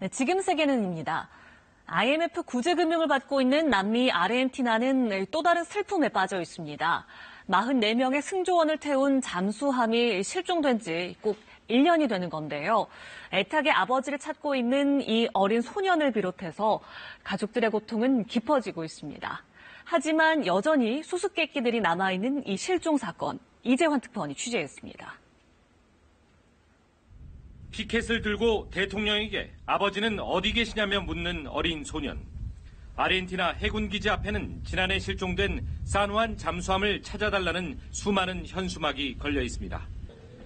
네, 지금 세계는입니다. IMF 구제금융을 받고 있는 남미 아르헨티나는 또 다른 슬픔에 빠져 있습니다. 44명의 승조원을 태운 잠수함이 실종된 지 꼭 1년이 되는 건데요. 애타게 아버지를 찾고 있는 이 어린 소년을 비롯해서 가족들의 고통은 깊어지고 있습니다. 하지만 여전히 수수께끼들이 남아있는 이 실종 사건, 이재환 특파원이 취재했습니다. 피켓을 들고 대통령에게 아버지는 어디 계시냐며 묻는 어린 소년. 아르헨티나 해군 기지 앞에는 지난해 실종된 산후한 잠수함을 찾아달라는 수많은 현수막이 걸려 있습니다.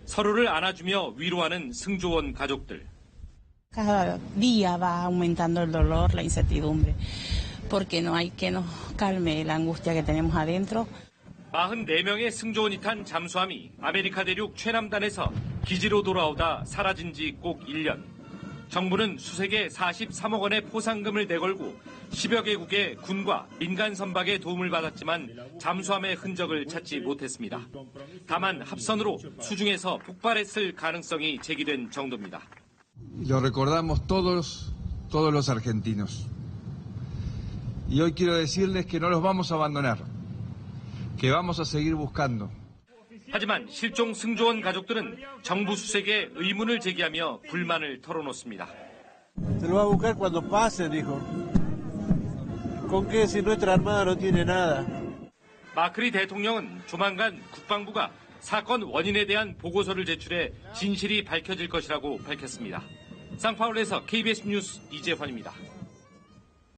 서로를 안아주며 위로하는 승조원 가족들. Cada día va aumentando el dolor, la incertidumbre, porque no hay que nos calme la angustia que tenemos adentro. 44명의 승조원이 탄 잠수함이 아메리카 대륙 최남단에서 기지로 돌아오다 사라진 지 꼭 1년. 정부는 수색에 43억 원의 포상금을 내걸고 10여 개국의 군과 민간 선박의 도움을 받았지만 잠수함의 흔적을 찾지 못했습니다. 다만 합선으로 수중에서 폭발했을 가능성이 제기된 정도입니다. Lo recordamos todos, todos los argentinos. Y hoy quiero decirles que no los vamos a abandonar, que vamos a seguir buscando. 하지만 실종 승조원 가족들은 정부 수색에 의문을 제기하며 불만을 털어놓습니다. Se lo va a buscar cuando pase, dijo. ¿Con qué si nuestra armada no tiene nada? 마크리 대통령은 조만간 국방부가 사건 원인에 대한 보고서를 제출해 진실이 밝혀질 것이라고 밝혔습니다. 상파울에서 KBS 뉴스 이재환입니다.